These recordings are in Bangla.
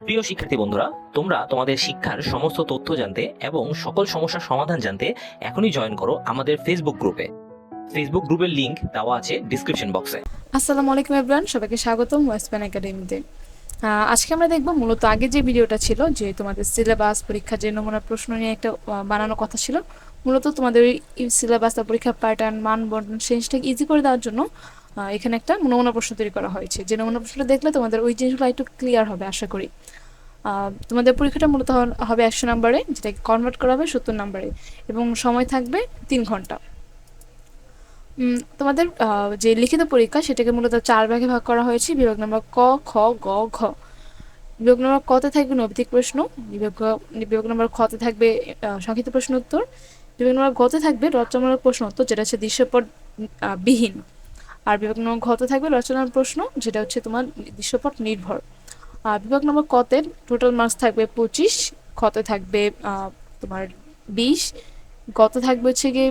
প্রিয় শিক্ষার্থী বন্ধুরা, তোমরা তোমাদের শিক্ষার সমস্ত তথ্য জানতে এবং সকল সমস্যার সমাধান জানতে এখনই জয়েন করো আমাদের ফেসবুক গ্রুপে ফেসবুক গ্রুপের লিংক দেওয়া আছে ডিসক্রিপশন বক্সে আসসালামু আলাইকুম এভরিওয়ান সবাইকে স্বাগতম ওয়েস্টম্যান একাডেমিতে আজকে আমরা দেখব মূলত আগে যে ভিডিওটা ছিল, যে তোমাদের সিলেবাস পরীক্ষা যে নমুনা প্রশ্ন নিয়ে একটা বানানো কথা ছিল, মূলত তোমাদের সিলেবাস বা পরীক্ষার প্যাটার্ন মান বন্টন সেন্সটাকে ইজি করে দেওয়ার জন্য এখানে একটা নমুনা প্রশ্ন তৈরি করা হয়েছে। যে নমুনা প্রশ্নটা দেখলে তোমাদের ওই জিনিসগুলো একটু ক্লিয়ার হবে, আশা করি। তোমাদের পরীক্ষাটা মূলত হবে একশো নাম্বারে, যেটাকে কনভার্ট করা হবে সত্তর নাম্বারে, এবং সময় থাকবে তিন ঘণ্টা। তোমাদের যে লিখিত পরীক্ষা, সেটাকে মূলত চার ভাগে ভাগ করা হয়েছে, বিভাগ নম্বর ক, খ, গ, ঘ। বিভাগ নম্বর কতে থাকবে নৈতিক প্রশ্ন, বিভাগ বিভাগ নম্বর খতে থাকবে সংক্ষিপ্ত প্রশ্ন উত্তর। বিভাগ নম্বর গতে থাকবে রচনামূলক প্রশ্ন উত্তর, যেটা হচ্ছে দৃশ্যপট বিহীন। আর বিভাগ নম্বর ঘতে থাকবে রচনার প্রশ্ন, যেটা হচ্ছে তোমার দৃশ্যপট নির্ভর। আর বিভাগ নম্বর কতে টোটাল মার্কস থাকবে পঁচিশ খতে থাকবে তোমার বিশ, গতে থাকবে হচ্ছে গিয়ে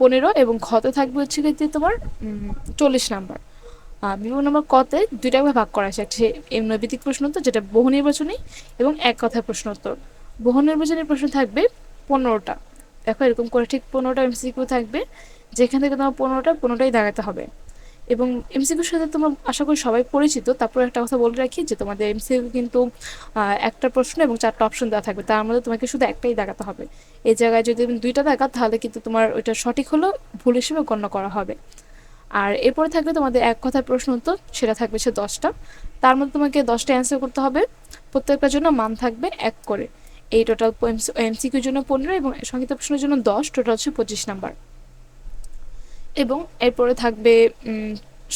পনেরো এবং খতে থাকবে হচ্ছে গিয়ে তোমার চল্লিশ নাম্বার। বিভাগ নম্বর কতে দুইটা ভাগে করা আছে, একটা এম প্রশ্ন উত্তর, যেটা বহু নির্বাচনী এবং এক কথায় প্রশ্ন উত্তর। বহু নির্বাচনী প্রশ্ন থাকবে পনেরোটা। দেখো এরকম করে ঠিক পনেরোটা এমসিকিউ থাকবে, যেখান থেকে তোমার পনেরোটা, পনেরোটাই দাঁড়াতে হবে। এবং এমসিকিউর সাথে তোমরা, আশা করি সবাই পরিচিত। তারপর একটা কথা বলে রাখি যে তোমাদের এমসিকিউ কিন্তু একটা প্রশ্ন এবং চারটা অপশন দেওয়া থাকবে। তার মধ্যে তোমাকে শুধু একটাই দেখাতে হবে। এই জায়গায় যদি তুমি দুইটা দাগাও তাহলে কিন্তু তোমার ওইটা সঠিক হলো, ভুল হিসেবে গণ্য করা হবে। আর এরপরে থাকবে তোমাদের এক কথায় প্রশ্ন উত্তর, সেটা থাকবে সে দশটা। তার মধ্যে তোমাকে দশটা অ্যান্সার করতে হবে। প্রত্যেকটার জন্য মান থাকবে এক করে। এই টোটাল এমসিকিউর জন্য পনেরো এবং সংক্ষিপ্ত প্রশ্নের জন্য দশ টোটাল হচ্ছে পঁচিশ নাম্বার এবং এরপরে থাকবে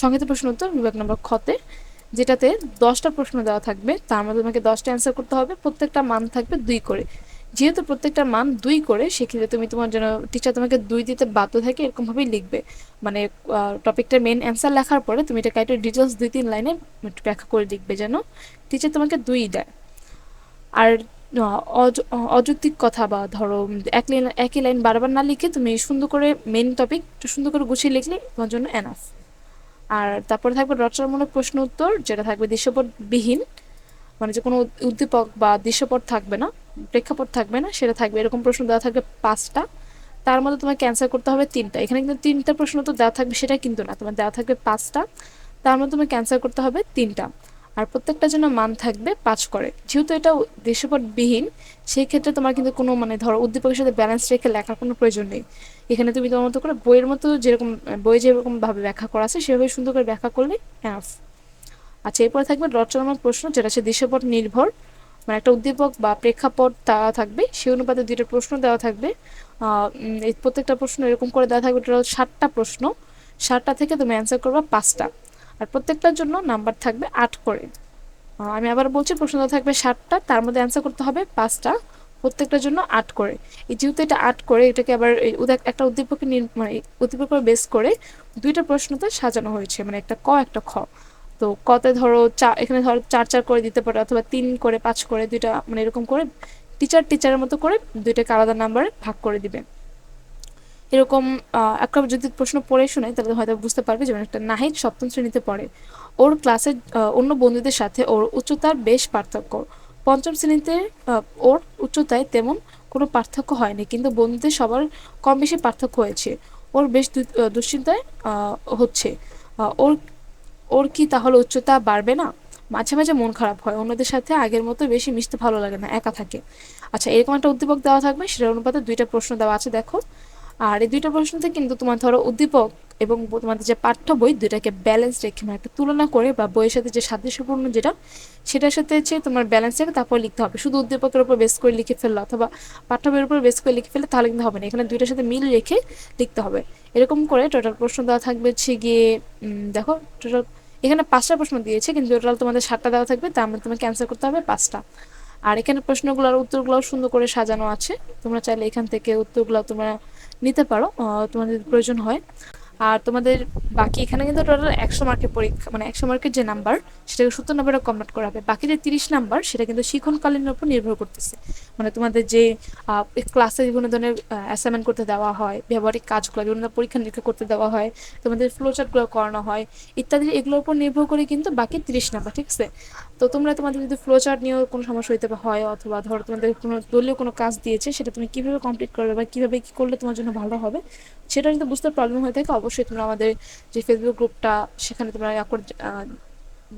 সংক্ষিপ্ত প্রশ্ন উত্তর, বিভাগ নম্বর খতে যেটাতে দশটা প্রশ্ন দেওয়া থাকবে। তার মধ্যে তোমাকে দশটা অ্যান্সার করতে হবে। প্রত্যেকটা মান থাকবে দুই করে। যেহেতু প্রত্যেকটা মান দুই করে, সেক্ষেত্রে তুমি তোমার জন্য টিচার তোমাকে দুই দিতে বাধ্য থাকে এরকমভাবেই লিখবে। মানে টপিকটার মেন অ্যান্সার লেখার পরে তুমি এটা কাইটে ডিটেলস দুই তিন লাইনে ব্যাখ্যা করে লিখবে যেন টিচার তোমাকে দুই দেয়। আর অযৌক্তিক কথা বা ধরো এক লাইন একই লাইন বারবার না লিখে তুমি সুন্দর করে মেন টপিক একটু সুন্দর করে গুছিয়ে লিখলে তোমার জন্য এনাফ আর তারপরে থাকবে রচনামূলক প্রশ্ন উত্তর, যেটা থাকবে দৃশ্যপট বিহীন মানে যে কোনো উদ্দীপক বা দৃশ্যপট থাকবে না, প্রেক্ষাপট থাকবে না, সেটা থাকবে, এরকম প্রশ্ন দেওয়া থাকবে পাঁচটা। তার মধ্যে তোমাকে ক্যান্সার করতে হবে তিনটা। এখানে কিন্তু তিনটা প্রশ্ন তো দেওয়া থাকবে, সেটা কিন্তু না। তোমার দেওয়া থাকবে পাঁচটা। তার মধ্যে তোমাকে ক্যান্সার করতে হবে তিনটা। আর প্রত্যেকটা জন্য মান থাকবে পাঁচ করে। যেহেতু এটা বিহীন সেই ক্ষেত্রে তোমার কিন্তু কোনো মানে ধরো উদ্দীপকের সাথে ব্যালেন্স রেখে লেখার কোনো প্রয়োজন নেই। এখানে তুমি তোমার মতো করে বইয়ের মতো যেরকম, বই যেরকম ভাবে ব্যাখ্যা করা আছে, সেভাবে সুন্দর করে ব্যাখ্যা করলে এনাফ আচ্ছা এরপরে থাকবে রচনামূলক প্রশ্ন, যেটা হচ্ছে দৃশ্যপট নির্ভর। মানে একটা উদ্দীপক বা প্রেক্ষাপট দেওয়া থাকবে, সেই অনুপাতে দুইটা প্রশ্ন দেওয়া থাকবে। প্রত্যেকটা প্রশ্ন এরকম করে দেওয়া থাকবে, টোটাল ষাটটা প্রশ্ন। ষাটটা থেকে তুমি অ্যান্সার করবে পাঁচটা। আর প্রত্যেকটার জন্য নাম্বার থাকবে আট করে। আমি আবার বলছি প্রশ্ন থাকবে ষাটটা তার মধ্যে অ্যান্সার করতে হবে পাঁচটা, প্রত্যেকটার জন্য আট করে। এই যেহেতু এটা আট করে, এটাকে আবার একটা উদ্দীপকে মানে উদ্দীপকের বেস করে দুইটা প্রশ্নতে সাজানো হয়েছে মানে একটা ক, একটা খ। তো কতে ধরো চা, এখানে ধরো চার চার করে দিতে পারে অথবা তিন করে, পাঁচ করে, দুইটা মানে এরকম করে টিচার টিচারের মতো করে দুইটাকে আলাদা নাম্বারে ভাগ করে দিবে। এরকম একটা যদি প্রশ্ন পড়ে শোনাই তাহলে হয়তো বুঝতে পারবে যেমন একটা নাহিদ সপ্তম শ্রেণীতে পড়ে। ওর ক্লাসের অন্য বন্ধুদের সাথে ওর উচ্চতার বেশ পার্থক্য। পঞ্চম শ্রেণীতে ওর উচ্চতায় তেমন কোনো পার্থক্য হয়নি, কিন্তু বন্ধুদের সবার কম বেশি পার্থক্য হয়েছে। ওর বেশ দুশ্চিন্তায় হচ্ছে। ওর ওর কি তাহলে উচ্চতা বাড়বে না? মাঝে মাঝে মন খারাপ হয়, অন্যদের সাথে আগের মতো বেশি মিশতে ভালো লাগে না, একা থাকে। আচ্ছা এরকম একটা উদ্দীপক দেওয়া থাকবে, সেটার অনুপাতে দুইটা প্রশ্ন দেওয়া আছে, দেখো। আর এই দুইটা প্রশ্নতে কিন্তু তোমার ধরো উদ্দীপক এবং তোমাদের যে পাঠ্য বই, দুইটাকে ব্যালেন্স রেখে মানে একটা তুলনা করে বা বইয়ের সাথে যে সাদৃশ্যপূর্ণ যেটা, সেটার সাথে হচ্ছে তোমার ব্যালেন্স রেখে তারপর লিখতে হবে। শুধু উদ্দীপকের উপর বেস করে লিখে ফেলল অথবা পাঠ্য বইয়ের উপর বেস করে লিখে ফেললে তাহলে কিন্তু হবে না। এখানে দুইটার সাথে মিল রেখে লিখতে হবে। এরকম করে টোটাল প্রশ্ন দেওয়া থাকবে হচ্ছে গিয়ে দেখো টোটাল এখানে পাঁচটা প্রশ্ন দিয়েছে, কিন্তু টোটাল তোমাদের সাতটা দেওয়া থাকবে, তার মধ্যে তোমাকে অ্যান্সার করতে হবে পাঁচটা। আর এখানে প্রশ্নগুলোর উত্তরগুলোও সুন্দর করে সাজানো আছে। তোমরা চাইলে এখান থেকে উত্তরগুলো তোমরা নিতে পারো তোমাদের প্রয়োজন হয়। আর তোমাদের বাকি এখানে কিন্তু টোটাল একশো মার্কের পরীক্ষা মানে একশো মার্কের যে নাম্বার সেটাকে সত্তর নাম্বারে কমপ্লিট করা হবে। বাকি যে তিরিশ নাম্বার সেটা কিন্তু শিক্ষণকালীনের উপর নির্ভর করতেছে। মানে তোমাদের যে ক্লাসে বিভিন্ন ধরনের অ্যাসাইনমেন্ট করতে দেওয়া হয়, ব্যবহারিক কাজগুলো, বিভিন্ন পরীক্ষা নিরীক্ষা করতে দেওয়া হয়, তোমাদের ফ্লোচার্টগুলো করানো হয়, ইত্যাদি এগুলোর উপর নির্ভর করে কিন্তু বাকি তিরিশ নাম্বার ঠিক আছে? তো তোমরা তোমাদের যদি ফ্লো চার্ট নিয়েও কোনো সমস্যা হইতে হয়, অথবা ধরো তোমাদের কোনো দলীয় কোনো কাজ দিয়েছে, সেটা তুমি কীভাবে কমপ্লিট করবে বা কীভাবে কি করলে তোমার জন্য ভালো হবে, সেটা যদি বুঝতে প্রবলেম হয়ে থাকে অবশ্যই তোমরা আমাদের যে ফেসবুক গ্রুপটা, সেখানে তোমরা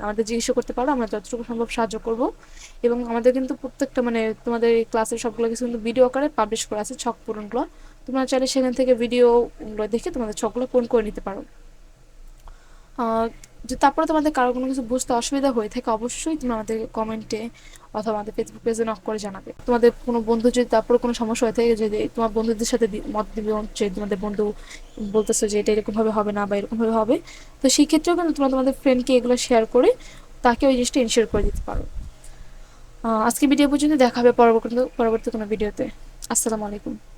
আমাদের জিজ্ঞাসা করতে পারো। আমরা যতটুকু সম্ভব সাহায্য করব। এবং আমাদের কিন্তু প্রত্যেকটা মানে তোমাদের ক্লাসের সবগুলো কিছু কিন্তু ভিডিও আকারে পাবলিশ করা আছে, ছক পূরণগুলো। তোমরা চাইলে সেখান থেকে ভিডিওগুলো দেখে তোমাদের ছকগুলো পূরণ করে নিতে পারো। তারপরে তোমাদের কারও কোনো কিছু বুঝতে অসুবিধা হয়ে থাকে, অবশ্যই তুমি আমাদের কমেন্টে অথবা আমাদের ফেসবুক পেজে নক করে জানাবে। তোমাদের কোনো বন্ধু যদি তারপরে কোনো সমস্যা হয়ে থাকে, যদি তোমার বন্ধুদের সাথে মত দিবে, যে তোমাদের বন্ধু বলতেছে যে এটা এরকমভাবে হবে না বা এরকমভাবে হবে, তো সেই ক্ষেত্রেও কিন্তু তোমরা তোমাদের ফ্রেন্ডকে এগুলো শেয়ার করে তাকে ওই জিনিসটা ইনশিওর করে দিতে পারো। আজকে ভিডিও পর্যন্ত দেখা হবে পরবর্তী পরবর্তী কোনো ভিডিওতে আসসালামু আলাইকুম।